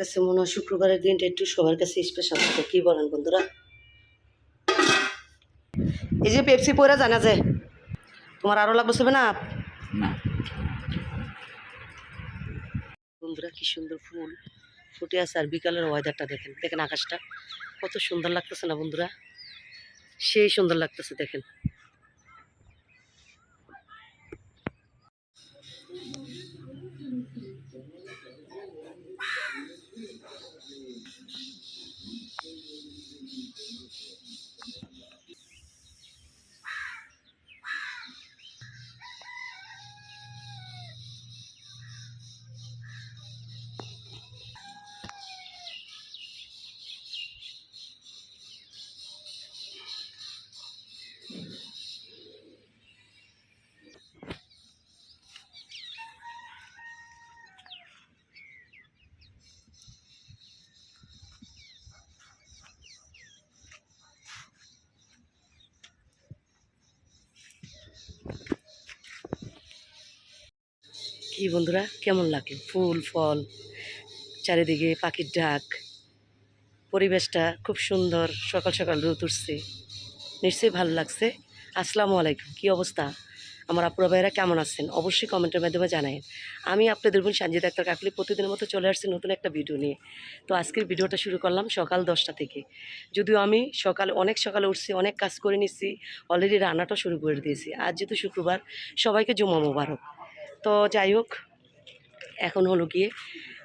কাছে মনে হয় শুক্রবারের দিনটা একটু সবার কাছে স্পেশাল থাকে কী বলেন বন্ধুরা? এই যে পেপসি পরে জানা যায় তোমার আরও লাগবে না? না। বন্ধুরা কি সুন্দর ফুল ফুটে আছে আর বিকালের ওয়েদারটা দেখেন। দেখেন আকাশটা কত সুন্দর লাগতেছে না বন্ধুরা? সেই সুন্দর লাগতেছে দেখেন। কি বন্ধুরা, কেমন লাগে ফুল, ফল, চারিদিকে পাখির ডাক, পরিবেশটা খুব সুন্দর, সকাল সকাল রোদ উঠছে, নিশ্চয়ই ভালো লাগছে। আসসালামু আলাইকুম, কি অবস্থা? আমার আপুরা ভাইয়েরা কেমন আছেন? অবশ্যই কমেন্টের মাধ্যমে জানায়েন। আমি আপনাদের বোন সঞ্জিত আক্তার কাকলি প্রতিদিনের মতো চলে আসছি নতুন একটা ভিডিও নিয়ে। তো আজকের ভিডিওটা শুরু করলাম সকাল দশটা থেকে। যদিও আমি সকালে, অনেক সকালে উঠছি, অনেক কাজ করে নিচ্ছি অলরেডি রান্নাটা শুরু করে দিয়েছি। আজ যেহেতু শুক্রবার, সবাইকে জুমা মোবারক। তো যাই হোক, এখন হলো গিয়ে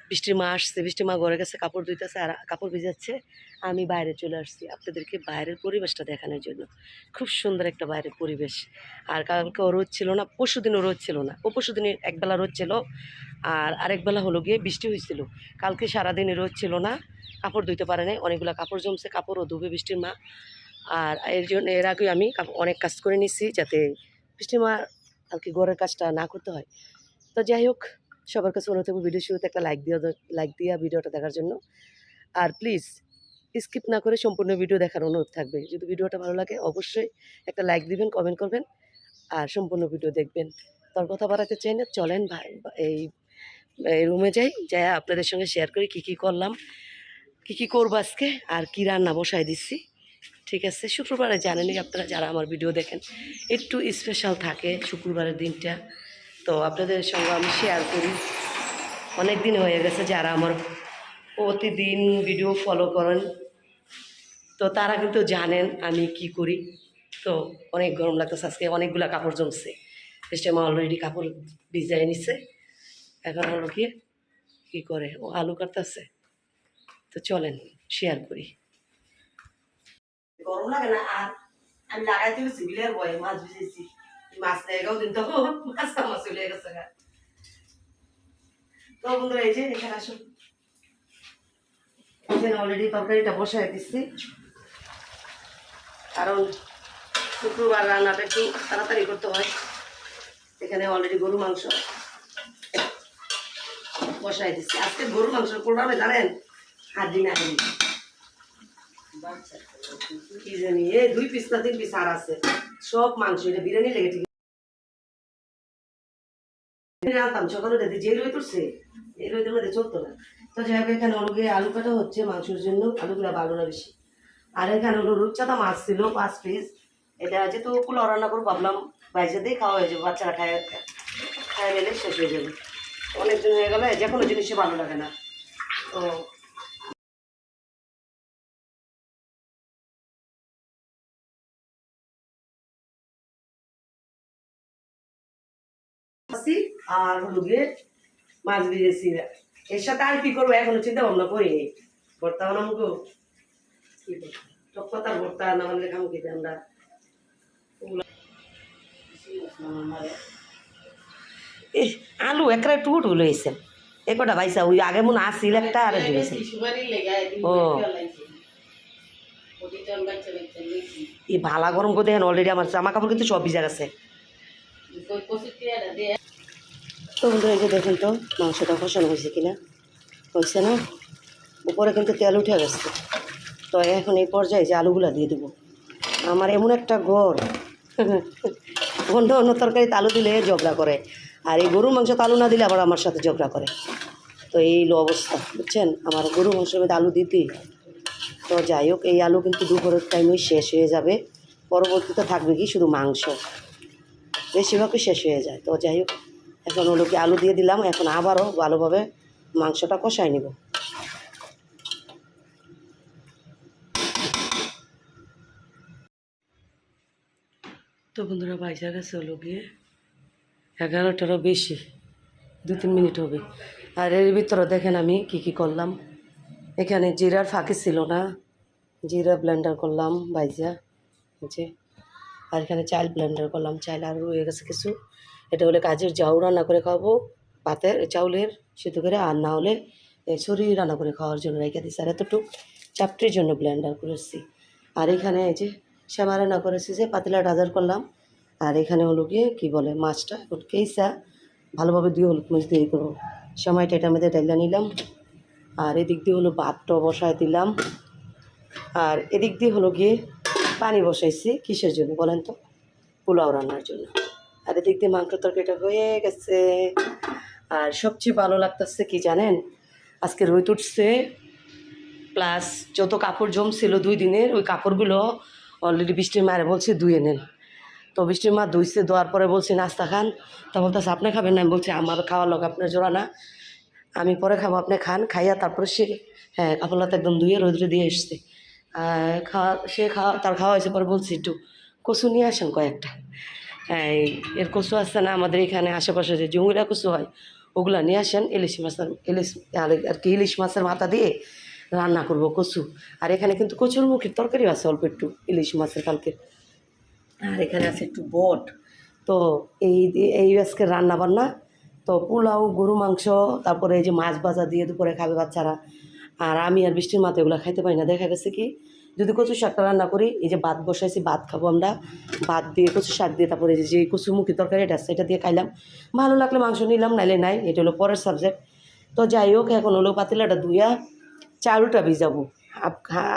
বৃষ্টির মা আসছে, বৃষ্টির মা ঘরে গেছে, কাপড় ধুইতেছে আর কাপড় ভিজাচ্ছে। আমি বাইরে চলে আসছি আপনাদেরকে বাইরের পরিবেশটা দেখানোর জন্য। খুব সুন্দর একটা বাইরের পরিবেশ। আর কালকে রোদ ছিল না, পরশু দিনও রোদ ছিল না। ও পরশু দিনের একবেলা রোদ ছিল আর আরেকবেলা হলো গিয়ে বৃষ্টি হয়েছিল। কালকে সারাদিনে রোদ ছিল না, কাপড় ধুইতে পারে নাই, অনেকগুলো কাপড় জমছে, কাপড়ও ধুবে বৃষ্টির মা। আর এর জন্য এর আগে আমি অনেক কাজ করে নিচ্ছি যাতে বৃষ্টির মা আর কি ঘরের কাজটা না করতে হয়। তো যাই হোক, সবার কাছে অনুরোধ থাকবে ভিডিও শুরুতে একটা লাইক দিয়ে লাইক দিয়া ভিডিওটা দেখার জন্য। আর প্লিজ স্কিপ না করে সম্পূর্ণ ভিডিও দেখার অনুরোধ থাকবে। যদি ভিডিওটা ভালো লাগে, অবশ্যই একটা লাইক দিবেন কমেন্ট করবেন, আর সম্পূর্ণ ভিডিও দেখবেন। তোর কথা বাড়াতে চাই না, চলেন এই রুমে যাই যাই আপনাদের সঙ্গে শেয়ার করি কী কী করলাম, কী কী করব আজকে, আর কী রান্না বসায় দিচ্ছি। ঠিক আছে? শুক্রবারে জানেনই আপনারা যারা আমার ভিডিও দেখেন, একটু স্পেশাল থাকে শুক্রবারের দিনটা। তো আপনাদের সঙ্গে আমি শেয়ার করি। অনেক দিন হয়ে গেছে যারা আমার প্রতিদিন ভিডিও ফলো করেন, তো তারা কিন্তু জানেন আমি কি করি। তো অনেক গরম লাগতেছে আজকে, অনেকগুলো কাপড় জমছে। সিস্টেমে অলরেডি কাপড় ভিজাই নিছে। এখন হলো কি, কী করে? ও আলু কাটতেছে। তো চলেন শেয়ার করি। গরম লাগে না আর আমি লাগাইতে গেছি বিলের বয়ে, মাছ ভিজেছি মাছ লেগেও দিন তো মাছ আমার চলে গেছে। তো বন্ধুরা, এই যে এখানে আসুন। এখানে অলরেডি তরকারিটা বসায় দিচ্ছি কারণ শুক্রবার রান্নাটা একটু তাড়াতাড়ি করতে হয়। এখানে অলরেডি গরু মাংস বসায় দিচ্ছি আজকে গরু মাংস করবে জানেন হাড্ডি না হাড্ডি দুই পিস না আর আছে। সব মাংস, এটা বিরিয়ানি লেগে ঠিক আনতাম, সকালে তো যাই হোক, এখানে আলু কাটা হচ্ছে মাংসের জন্য আলুগুলো ভালো না বেশি। আর এখানে হলো রূপচাঁদা মাছ ছিল, পাঁচ পিস। এটা যেহেতু পোলাও রান্না করব ভাবলাম। বাইরে দিয়ে খাওয়া হয়ে যাবে, বাচ্চারা খায় খায় নিলে শেষ হয়ে যাবে। অনেকদিন হয়ে গেলে যে কোনো জিনিসই ভালো লাগে না। তো আর হলো গিয়ে মাছ ভেজেছি এর সাথে আর কি করব এখনও চিন্তা ভাবনা করিনি ভর্তা বানাবো গো। কি টক পাতার ভর্তা না হলে খাব খেতে আমরা? আলু একরা টুট হলো এসে এ কটা ভাইসা ওই আগে মনে আসছিল একটা আর দিয়েছে ও। এই ভালা গরম করে দেখেন অলরেডি আমার জামা কাপড় কিন্তু সব ভিজা গেছে। তো বন্ধুরা, এই যে দেখুন তো, মাংসটা কষানো হয়েছে কিনা? হয়েছে না, উপরে কিন্তু তেল উঠে গেছে। তো এখন এই পর্যায়ে যে আলুগুলা দিয়ে দেবো। আমার এমন একটা ঘর। অন্য অন্য তরকারিতে আলু দিলে ঝগড়া করে। আর এই গরুর মাংস আলু না দিলে আবার আমার সাথে ঝগড়া করে। তো এই হলো অবস্থা, বুঝছেন? আমার গরু মাংসের মধ্যে আলু দিতে। তো যাই হোক, এই আলু কিন্তু দুপুরের টাইমে শেষ হয়ে যাবে। পরবর্তীতে থাকবে কি? শুধু মাংস। বেশিরভাগই শেষ হয়ে যায়। তো যাই হোক এখন হলো কি আলু দিয়ে দিলাম, এখন আবারও ভালোভাবে মাংসটা কষাই নিব। তো বন্ধুরা, বাইশা গেছে হলো গিয়ে। এগারোটারও বেশি, দু তিন মিনিট হবে। আর এর ভিতরে দেখেন আমি কি কি করলাম। এখানে জিরার ফাঁকি ছিল না, জিরা ব্লেন্ডার করলাম বাইজা আর এখানে চাল ব্লেন্ডার করলাম, চাল আর রয়ে গেছে কিছু। এটা হলে কাজের জাউ রান্না করে খাব ভাতের চাউলের সেতু করে, আর না হলে ছড়ি রান্না করে খাওয়ার জন্য রেখে দিচ্ছি আর এতটুকু চাপটির জন্য ব্লেন্ডার করেছি আর এখানে এই যে শ্যামা রান্না করেছি যে পাতিলা ডাজার করলাম। আর এখানে হলো গিয়ে, কী বলে, মাছটা, এখন কেইসা ভালোভাবে দিয়ে হলুদ মরিচ দিয়ে করব সময়টা এটার মধ্যে ডাইলা নিলাম। আর এদিক দিয়ে হলো ভাতটা বসায় দিলাম। আর এদিক দিয়ে হলো গিয়ে পানি বসাইছি, কিসের জন্য বলেন তো? পোলাও রান্নার জন্য। আর এদিক দিয়ে মাংস তরকারিটা হয়ে গেছে। আর সবচেয়ে ভালো লাগতেছে কি জানেন? আজকে রোদ উঠছে প্লাস যত কাপড় জমছিল দুই দিনের, ওই কাপড়গুলো অলরেডি বৃষ্টির মারে বলছে ধুয়ে নেন তো বৃষ্টির মা ধুইছে, ধোয়ার পরে বলছি, নাস্তা খান। তা বলতেছে, আপনি খাবেন না? আমি বলছি, আমার খাওয়ার লোক আপনার জোড়া না। আমি পরে খাব, আপনি খান। খাইয়া তারপরে সে হ্যাঁ কাপড়লাতে একদম ধুয়ে রোদ্রে দিয়ে এসছে। খাওয়া, সে খাওয়া, তার খাওয়া হয়েছে পরে বলছি, একটু কচু নিয়ে আসেন কয়েকটা। এর কচু আসছে না, আমাদের এখানে আশেপাশে যে জঙ্গিরা কচু হয়, ওগুলা নিয়ে আসেন, ইলিশ মাছের, ইলিশ, আর আর কি ইলিশ মাছের মাথা দিয়ে রান্না করব কচু। আর এখানে কিন্তু কচুর মুখের তরকারিও আছে, অল্প একটু ইলিশ মাছের কালকে। আর এখানে আছে একটু বট। তো এই এই আজকে রান্না বান্না। তো পোলাও, গরু মাংস, তারপরে এই যে মাছ ভাজা দিয়ে দুপুরে খাবে বাচ্চারা। আর আমি আর বৃষ্টির মাথা এগুলো খাইতে পারি না। দেখা গেছে কি যদি কচু শাকটা রান্না করি, এই যে ভাত বসাইছি, ভাত খাব আমরা। ভাত দিয়ে কচু শাক দিয়ে তারপরে যে কচু মুখি তরকারি এটা আছে, এটা দিয়ে খাইলাম। ভালো লাগলে মাংস নিলাম, নাইলে নাই, এটা হলো পরের সাবজেক্ট তো যাই হোক, এখন হলো পাতিলাটা ধুইয়া চাউলটা ভিজাবো।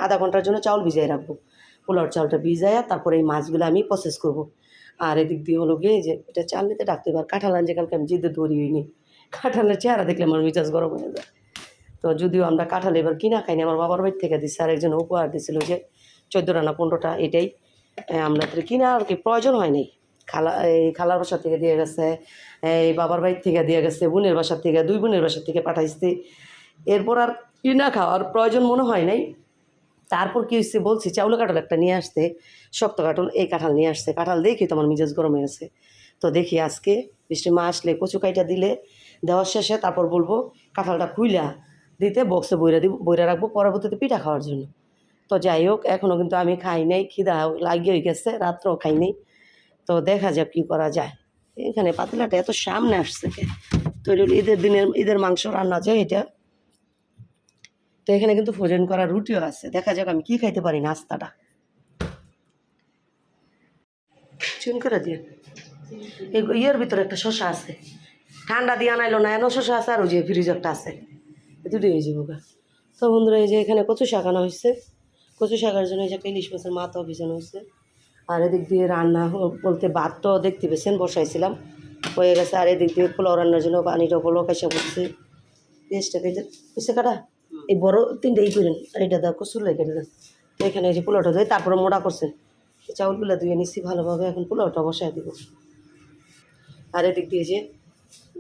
আধা ঘণ্টার জন্য চাউল ভিজাই রাখব। পোলাওর চাউলটা ভিজাইয়া তারপরে এই মাছগুলো আমি প্রসেস করব। আর এদিক দিয়ে হলো গিয়ে যে এটা চাল নিতে ডাকতে পার কাঁঠাল আনছে, কালকে আমি জিদে ধরিই নি কাঁঠালের চেহারা দেখলে আমার মিজাজ গরম হয়ে যায়। তো যদিও আমরা কাঁঠাল এবার কিনা খাইনি, আমার বাবার বাড়ি থেকে দিচ্ছে আর একজন উপহার দিছিল যে চোদ্দোটা রানা পনেরোটা, এটাই। আমরা তো কিনা আর কি প্রয়োজন হয় নাই। খালা, এই খালার বাসা থেকে দিয়ে গেছে এই বাবার বাড়ির থেকে দিয়ে গেছে, বোনের বাসার থেকে, দুই বোনের বাসার থেকে পাঠাইছে। এরপর আর কিনা খাওয়ার প্রয়োজন মনে হয় নাই। তারপর কি হচ্ছে বলছি, চাউল কাঁঠাল একটা নিয়ে আসতে, শক্ত কাঁঠাল, এই কাঁঠাল নিয়ে আসছে। কাঁঠাল দেখি তো আমার মিজাজ গরম হয়ে গেছে। তো দেখি আজকে বৃষ্টি মা আসলে কচু কাইটা দিলে, দেওয়ার শেষে তারপর বলব, কাঁঠালটা খুইলা দিতে বক্সে বইরা দিব, বইরা রাখব পরবর্তীতে পিঠা খাওয়ার জন্য। তো যাই হোক এখনও কিন্তু আমি খাই নাই, খিদা লাগিয়ে গেছে, রাত্রেও খাই নাই। তো দেখা যাক কী করা যায়। এখানে পাতলাটা এত সামনে আসছে? তো ঈদের দিনের, ঈদের মাংস রান্না যায় এটা। তো এখানে কিন্তু ফ্রোজেন করা রুটিও আছে। দেখা যাক আমি কি খাইতে পারি নাস্তাটা। চুন করে দিয়ে। ইয়ের ভিতরে একটা শশা আছে। ঠান্ডা দিয়ে আনাইলো না এন শশা আছে আর ওই যে ফ্রিজ একটা আছে। দুটোই হয়ে গা। তো বন্ধুরা, এই যে এখানে কচু শাক আনা হয়েছে। কচু শাকের জন্য এই যে একটা ইলিশ মাছের মাথাও ভিজানো হয়েছে। আর এদিক দিয়ে রান্না বলতে ভাত তো দেখতে পেয়েছেন, বসাইছিলাম। হয়ে গেছে, আর এদিক দিয়ে পোলাও রান্নার জন্য পানিটা পোলাও কাইসা করছে পেঁয়াজটা কেটে পিসে কাটা? এই বড় তিনটে ই করেন, আর এটা দাও কচুর লাগে কেটে তো এখানে এই যে পোলাওটা ধুয়ে তারপরে মোড়া করছেন এই চাউলগুলো ধুয়ে নিচ্ছি ভালোভাবে, এখন পোলাওটা বসাই দিব। আর এদিক দিয়ে যে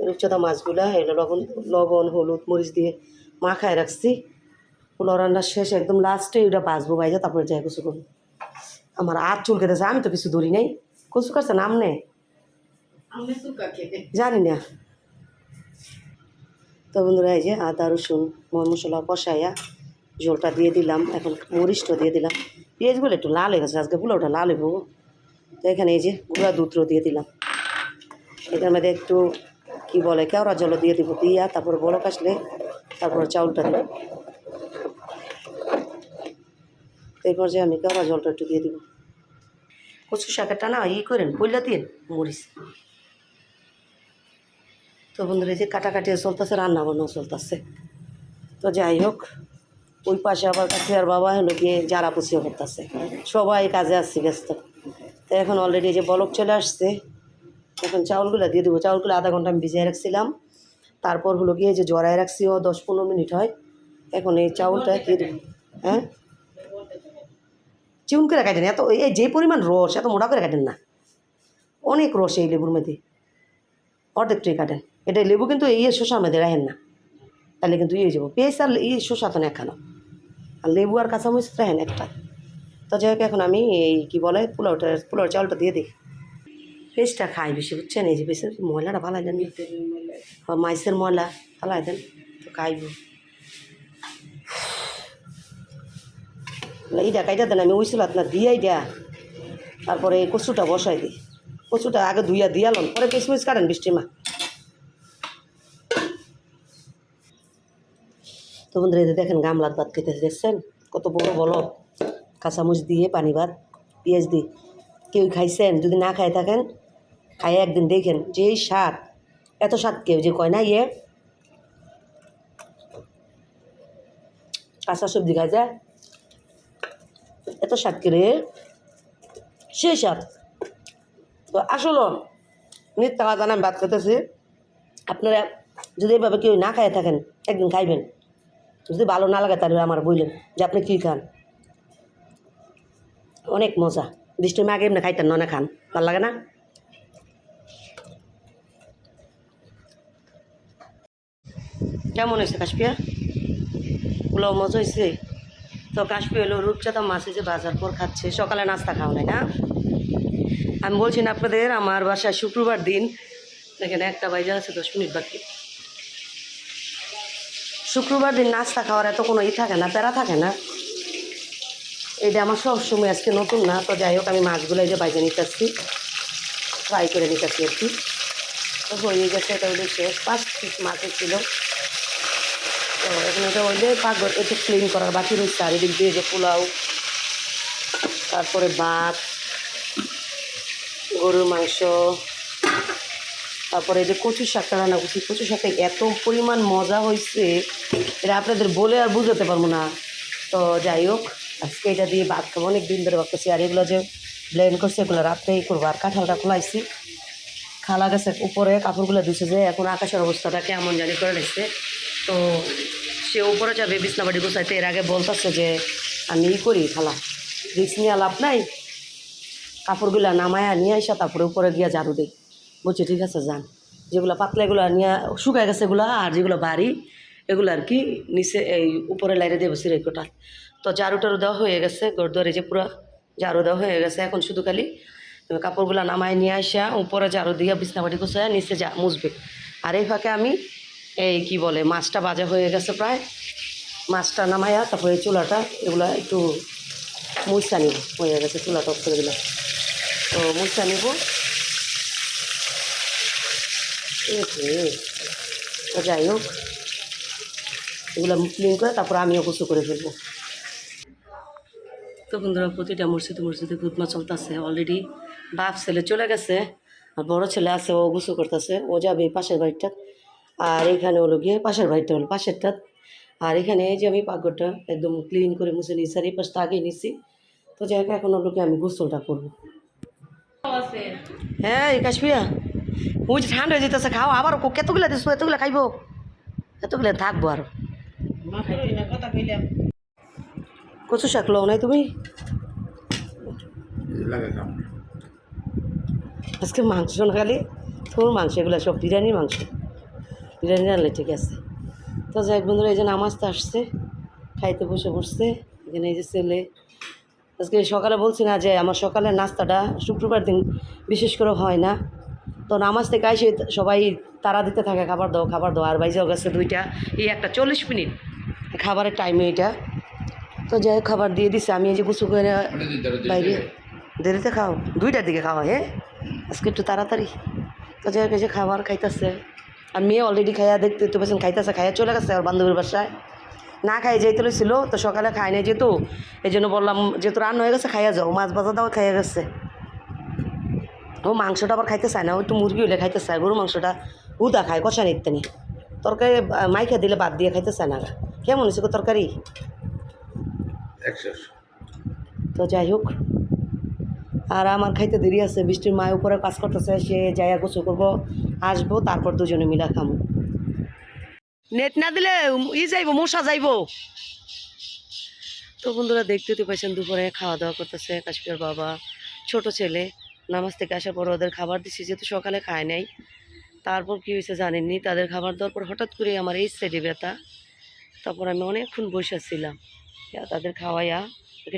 রূপচাঁদা মাছগুলা, এগুলো লবণ লবণ, হলুদ, মরিচ দিয়ে মাখায় রাখছি। পোলাও রান্না শেষ একদম লাস্টে ওটা বাঁচবো বাইজা তারপরে যাই কচু করব। আমার আর চুলকেতেছে আমি তো কিছু ধরি নাই। কচু কাটছে নাম নেই। জানি না। তো বন্ধুরা এই যে আদা রসুন মর মশলা কষাইয়া ঝোলটা দিয়ে দিলাম এখন মরিচটা দিয়ে দিলাম। পেঁয়াজগুলো একটু লাল হয়ে গেছে আজকে পোলাওটা লাল হইব তো এখানে এই যে গুঁড়া দুধও দিয়ে দিলাম। এটার মধ্যে একটু কি বলে কেওড়া জল দিয়ে দিব দিয়া তারপরে বড় কাশলে তারপরে চাউলটা দেবো এরপর যে আমি কেওড়া জলটা একটু দিয়ে দিব। কচু শাকেরটা না ই করেন, পইলা দিয়ে মরিচ। তো বন্ধুরা যে কাটাকাটি চলতেছে রান্না বান্নাও চলতেছে। তো যাই হোক, ওই পাশে আবার কাছে আর বাবা হলো গিয়ে যারা পুষিও করতেছে। সবাই কাজে আসছে, ব্যস্ত। তো এখন অলরেডি যে বলক চলে আসছে, এখন চাউলগুলো দিয়ে দেবো। চাউলগুলো আধা ঘণ্টা আমি ভিজিয়ে রাখছিলাম। তারপর হলো গিয়ে যে জড়ায় রাখছি, ও দশ পনেরো মিনিট হয়। এখন এই চাউলটা দেবো হ্যাঁ? চিউন করে কাটেন, এত এই যে পরিমাণ রস, এত মোটা করে কাটেন না। অনেক রস এই লেবুর মধ্যে। অর্ধেকটাই কাটেন। এটা লেবু কিন্তু এই শসার মধ্যে রাখেন না। তাহলে কিন্তু ইয়ে যাব। পেঁয়াজ আর ইয়ে শসা তো না একখানো। আর লেবু আর কাঁচামরিচ রাখেন একটা। তো যাই হোক, এখন আমি এই কী বলে পোলাওটা পোলাও চাউলটা দিয়ে দিই। পেস্টটা খাই বেশি, বুঝছেন? এই যে বেশি ময়লাটা ভালো দেন মাইসের ময়লা, ভালো দেন তো খাইব। এইটা কাইটা দেন, আমি উইছিল আপনার দিয়াই দেয়া। তারপরে কচুটা বসাই দিই। কচুটা আগে ধুইয়া দিয়ালন পরে কিশমিশ কাটেন বৃষ্টি মা। তো বন্ধুরা যে দেখেন গামলাত ভাত খেতে দেখছেন? কত বড় বলো কাঁচামুচ দিয়ে, পানি ভাত, পেঁয়াজ দিয়ে। কেউ খাইছেন? যদি না খাই থাকেন খাই একদিন দেখেন যে এই স্বাদ, এত স্বাদ কেউ যে কয় না ইয়ে। কাঁচা সবজি খাই যায় এত স্বাদ করে সেই স্বাদ। তো আসলো, মিথ্যা কথা আমি ভাত খেতেছি আপনারা যদি এভাবে কেউ না খাইয়ে থাকেন, একদিন খাইবেন। যদি ভালো না লাগে, তাহলে আমার বললেন যে আপনি কী খান। অনেক মজা। বৃষ্টির মাগে এমনি খাইতেন না খান। ভালো লাগে না? কেমন হয়েছে কাশপিয়া পোলাও মজা হয়েছে? তো কাশপিয়া হলো রূপচাঁদা মাছ যে বাজার পর খাচ্ছে। সকালে নাস্তা খাও নাই না? আমি বলছি না আপনাদের, আমার বাসায় শুক্রবার দিন। দেখেন, একটা বাজে আছে, দশ মিনিট বাকি। শুক্রবার দিন নাস্তা খাওয়ার এত কোনো ই থাকে না, প্যারা থাকে না। এটা আমার সবসময় আজকে নতুন না, তো যাই হোক, আমি মাছগুলো এই যে বাইরে নিতে আসছি ফ্রাই করে নিতে আসছি আর কি। তো হয়ে গেছে, এটা ওদের শেষ। পাঁচ পিস মাছের ছিল ওই যে পাকঘর একটু ক্লিন করার বাকি রয়েছে। আর এদিক দিয়ে যে পোলাও, তারপরে ভাত, গরুর মাংস, তারপরে যে কচু শাকটা রান্না করছি কচু শাকটা এত পরিমাণ মজা হয়েছে এটা আপনাদের বলে আর বুঝাতে পারব না। তো যাই হোক, আজকে এটা দিয়ে ভাত খাব অনেক দিন ধরে ভাবতেছি, আর এগুলো যে ব্লেন্ড করছে, এগুলো রাত্রেই করব। আর কাঁঠালটা খোলাইছি। খালা গেছে, উপরে কাপড়গুলো ধুছে যে, এখন আকাশের অবস্থাটা কেমন জানি করে নিচ্ছে তো সে উপরে যাবে বিছনাবাড়ি গোছাইতে, এর আগে বলতেছে যে আমি ই করি খালা। রিক্স নিয়ে লাভ নাই, কাপড়গুলা নামায়া নিয়ে আসা তারপরে উপরে গিয়া ঝাড়ু দিই। বলছি, ঠিক আছে, যান। যেগুলো পাতলা এগুলো নিয়ে শুকায় গেছে এগুলো, আর যেগুলো বাড়ি, এগুলো আর কি নিচে এই উপরে লাইরে দিয়ে বসে রেখোটা তো ঝাড়ু টাড়ু দেওয়া হয়ে গেছে গড়দুয়ারে যে পুরো ঝাড়ু দেওয়া হয়ে গেছে, এখন শুধু খালি কাপড়গুলো নামায় নিয়ে আসা উপরে ঝাড়ু দিয়ে বিছনাবাটি গোছায় নিচে যা, মুছবে। আর এই ফাঁকে আমি এই কি বলে, মাছটা ভাজা হয়ে গেছে প্রায়। মাছটা নামাইয়া তারপরে চুলাটা, এগুলো একটু মুছটা নিব। হয়ে গেছে চুলাটা করে দিলাম। তো মুছটা নিব। যাই হোক, এগুলো ক্লিন করে তারপর আমিও গোসল করে ফেলব। তো বন্ধুরা, প্রতিটা মসজিদে মসজিদে গুদমা চলতেছে অলরেডি বাপ ছেলে চলে গেছে, আর বড় ছেলে আছে, ও গোসল করতেছে। ও যাবে পাশের বাড়িটা। আর এখানে হলো গিয়ে পাশের বাড়িটা হলো পাশেরটা। আর এখানে এই যে আমি পাকঘরটা একদম ক্লিন করে মুছে নিয়েছি আর এই পাশটা আগে নিছি তো যাই হোক এখন হলো গিয়ে আমি গোসলটা করব। হ্যাঁ এই কাশ্মীরা বুঝ ঠান্ডা হয়ে যেতেছে খাও। আবার কতগুলো দিস? এতগুলো খাইবো? এতগুলো থাকব আর। কচু শাক লো নাই তুমি? আজকে মাংস না খালি? তোর মাংস এগুলো সব বিরিয়ানির মাংস। বিরিয়ানি রান্না ঠিক আছে। তো যাই বন্ধুরা এই যে নামাজতে আসছে খাইতে বসে বসছে এখানে এই যে ছেলে। আজকে সকালে বলছি না যে আমার সকালের নাস্তাটা শুক্রবার দিন বিশেষ করে হয় না। তো নামাজ থেকে আসে সবাই তারা দিতে থাকে খাবার দাও খাবার দাও। আর বাইজাও গেছে দুইটা এই একটা চল্লিশ মিনিট খাবারের টাইমে এটা। তো যাই হোক খাবার দিয়ে দিছে। আমি এই যে গুছু করে বাইরে দেরিতে খাও। দুইটার দিকে খাওয়া হ্যাঁ? আজকে একটু তাড়াতাড়ি। তো যাই হোক এই যে খাবার খাইতেছে। আর মেয়ে অলরেডি খাইয়া দেখতে তো পেছন খাইতেছে খাইয়া চলে গেছে আর বান্ধবীর বাসায়। না খাই যেতে লইছিল তো সকালে খাই নাই যেহেতু এই জন্য বললাম যেহেতু রান্না হয়ে গেছে খাইয়া যাও মাছ ভাজা দাও খাইয়া গেছে। ও মাংসটা আবার খাইতে চায় না ও একটু মুরগি হলে খাইতে চায় গরু মাংসটা উদা খায় কষা নিতে নি। তরকারি মাইখা দিলে বাদ দিয়ে খাইতে চায় না কেমন হয়েছে তরকারি? তো যাই হোক আর আমার খাইতে দেরি আছে, বৃষ্টির মায়ের উপরে কাজ করতেছে, সে যাইয়া গোসল করব, আসব, তারপর দুজনে মিলা খামো। নেট না দিলে ই যাইবো, মশা যাইবো। তো বন্ধুরা, দেখতে তো পাইছেন দুপুরে খাওয়া দাওয়া করতেছে কাশ্মীর বাবা, ছোট ছেলে। নামাজ থেকে আসার পর ওদের খাবার দিছি, যেহেতু সকালে খায় নাই। তারপর কী হয়েছে জানেননি, তাদের খাবার দেওয়ার পর হঠাৎ করে আমার এই সাইডে ব্যথা। তারপর আমি অনেকক্ষণ বসে ছিলাম তাদের খাওয়াইয়া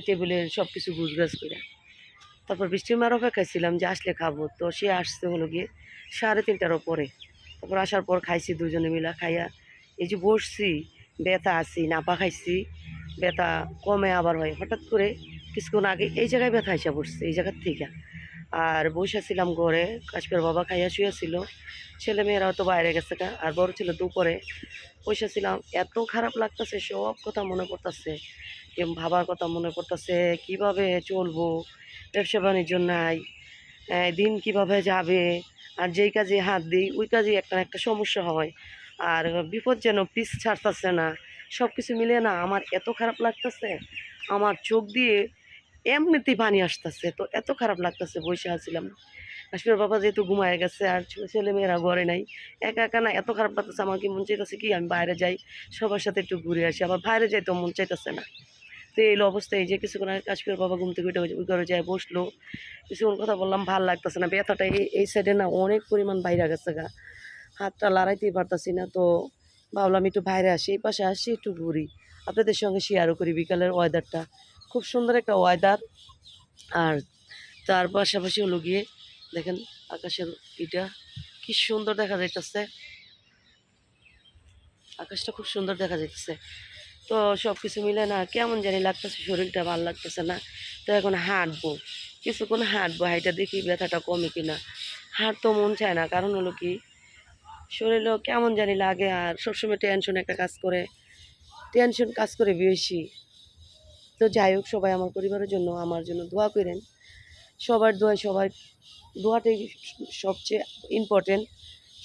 টেবিলে সব কিছু গুছগাছ করে তারপর বৃষ্টির মার অপেক্ষায় ছিলাম যে আসলে খাব। তো সে আসতে হলো গিয়ে সাড়ে তিনটার ওপরে তারপর আসার পর খাইছি দুজনে মিলা খাইয়া। এই যে বসছি, ব্যথা আছি, নাপা খাইছি, ব্যথা কমে আবার হয়। হঠাৎ করে কিছুক্ষণ আগে এই জায়গায় ব্যথা এসে পড়ছে, এই জায়গার থেকে। আর বসেছিলাম ঘরে, কাশ্মীর বাবা খাইয়া শুয়েছিল ছেলে। মেয়েরাও তো বাইরে গেছে আর বড় ছিল দুপুরে। বসেছিলাম এত খারাপ লাগতেছে, সব কথা মনে পড়তেছে। ভাবার কথা মনে পড়তেছে, কীভাবে চলবো? ব্যবসা বাণিজ্য নাই দিন কীভাবে যাবে, আর যেই কাজে হাত দিই, ওই কাজে একটা একটা সমস্যা হয়। আর বিপদ যেন পিস ছাড়তেছে না সব কিছু মিলে না আমার এত খারাপ লাগতেছে, আমার চোখ দিয়ে এমনিতেই পানি আসতেছে, তো এত খারাপ লাগতেছে, বসে আছিলাম। কাশ্মীর বাবা যেহেতু ঘুমায় গেছে আর ছেলে মেয়েরা ঘরে নাই, একা একা না এত খারাপ লাগতেছে, আমাকে মন চাইতেছে কি আমি বাইরে যাই, সবার সাথে একটু ঘুরে আসি, আবার বাইরে যাই তো মন চাইতেছে না। তো এই অবস্থায় যে কিছুক্ষণ কাশ্মীর বাবা ঘুম থেকে উঠে ওই ঘরে যায় বসল। কিছুক্ষণ কথা বললাম, ভালো লাগতেছে না, ব্যথাটা এই এই সাইডে না অনেক পরিমাণ বাইরে গেছে গা। হাতটা লড়াইতেই পারতাছি না, তো ভাবলাম একটু বাইরে আসি, এই পাশে আসি, একটু ঘুরি। আপনাদের সঙ্গে শেয়ারও করি বিকালের ওয়েদারটা খুব সুন্দর একটা ওয়েদার আর তার পাশাপাশি হলো গিয়ে, দেখেন আকাশের এটা কি সুন্দর দেখা যাইতেছে। আকাশটা খুব সুন্দর দেখা যাইতেছে। তো সব কিছু মিলে না কেমন জানি লাগতেছে, শরীরটা ভালো লাগতেছে না। তো এখন হাঁটবো। কিছুক্ষণ হাঁটবো, হাইটা দেখি ব্যথাটা কমে কিনা। হাঁটতো মন চায় না, কারণ হলো কি, শরীরেও কেমন জানি লাগে আর সবসময় টেনশন একটা কাজ করে। টেনশন কাজ করে বেশি। তো যাই হোক, সবাই আমার পরিবারের জন্য, আমার জন্য দোয়া করেন। সবার দোয়া সবার দোয়াটাই সবচেয়ে ইম্পর্টেন্ট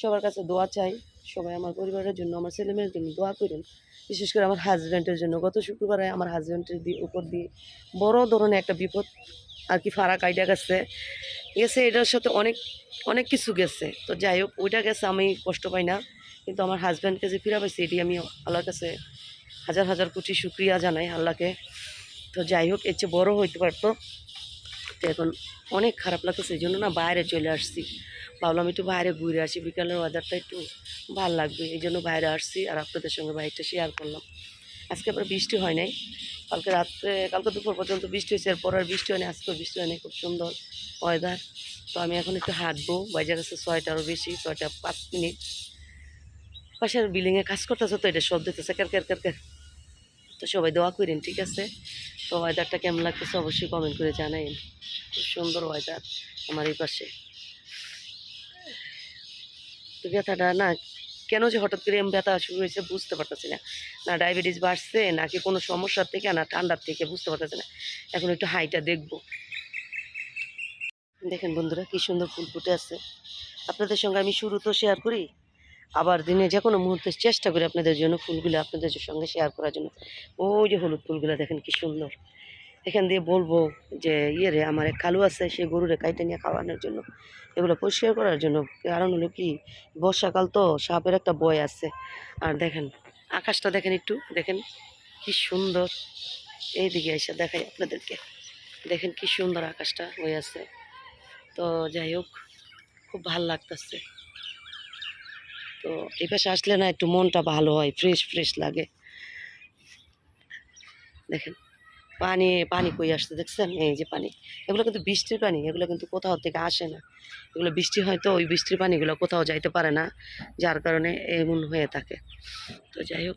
সবার কাছে দোয়া চাই। সবাই আমার পরিবারের জন্য, আমার ছেলেমেয়ের জন্য দোয়া করেন। বিশেষ করে আমার হাজব্যান্ডের জন্য। গত শুক্রবারে আমার হাজব্যান্ডের উপর দিয়ে বড় ধরনের একটা বিপদ আর কি ফারাক আইডিয়া গেছে। গেছে এটার সাথে অনেক অনেক কিছু গেছে। তো যাই হোক, ওইটা গেছে, আমি কষ্ট পাই না। কিন্তু আমার হাজব্যান্ডকে যে ফিরা পাইছি এটি আমি আল্লাহর কাছে হাজার হাজার কোটি শুক্রিয়া জানাই আল্লাহকে। তো যাই হোক, এর চেয়ে বড়ো হইতে পারতো। তো এখন অনেক খারাপ লাগতেছে, এই জন্য না বাইরে চলে আসছি। ভাবলাম একটু বাইরে ঘুরে আসি। বিকালের ওয়েদারটা একটু ভালো লাগবে এই জন্য বাইরে আসছি আর আপনাদের সঙ্গে বাইকটা শেয়ার করলাম। আজকে আবার বৃষ্টি হয় নাই। কালকে রাত্রে, কালকে দুপুর পর্যন্ত বৃষ্টি হয়েছে, এরপর আর বৃষ্টি হয়নি আজকে বৃষ্টি হয়নি খুব সুন্দর ওয়েদার তো আমি এখন একটু হাঁটবো। বাইজা গেছে ছয়টারও বেশি, ছয়টা পাঁচ মিনিট। পাশের বিল্ডিংয়ে কাজ করতেছে তো, এটা শব্দ হইতেছে কের কের কের কের। তো সবাই দোয়া করেন, ঠিক আছে? তো ওয়েদারটা কেমন লাগতেছে অবশ্যই কমেন্ট করে জানাইন। খুব সুন্দর ওয়েদার আমার এই পাশে। ব্যথাটা না, কেন যে হঠাৎ করে এম ব্যথা শুরু হয়েছে বুঝতে পারতেছি না। না ডায়াবেটিস বাড়ছে, নাকি কোনো সমস্যার থেকে, না ঠান্ডার থেকে বুঝতে পারতেছি না। এখন একটু হাইটা দেখব। দেখেন বন্ধুরা, কি সুন্দর ফুল ফুটে আছে। আপনাদের সঙ্গে আমি শুরু তো শেয়ার করি। আবার দিনে যে কোনো মুহূর্তে চেষ্টা করি আপনাদের জন্য ফুলগুলো আপনাদের সঙ্গে শেয়ার করার জন্য। ওই যে হলুদ ফুলগুলো, দেখেন কি সুন্দর। এখান দিয়ে বলব যে ইয়ে রে, আমার এক কালু আছে, সে গরুরে কাইটে নিয়ে খাওয়ানোর জন্য। এগুলো পরিষ্কার করার জন্য। কারণ হলো কি, বর্ষাকাল তো, সাপের একটা বয় আছে। আর দেখেন, আকাশটা দেখেন একটু, দেখেন কি সুন্দর। এইদিকে এসে দেখাই আপনাদেরকে। দেখেন কি সুন্দর আকাশটা হয়ে আছে। তো যাই হোক, খুব ভালো লাগতেছে। তো এই পাশে আসলে না একটু মনটা ভালো হয়, ফ্রেশ ফ্রেশ লাগে। দেখেন পানি পানি কই আসতে দেখছেন? এই যে পানি। এগুলো কিন্তু বৃষ্টির পানি, এগুলো কিন্তু কোথাও থেকে আসে না। এগুলো বৃষ্টি হয় তো ওই বৃষ্টির পানিগুলো কোথাও যাইতে পারে না, যার কারণে এমন হয়ে থাকে। তো যাই হোক।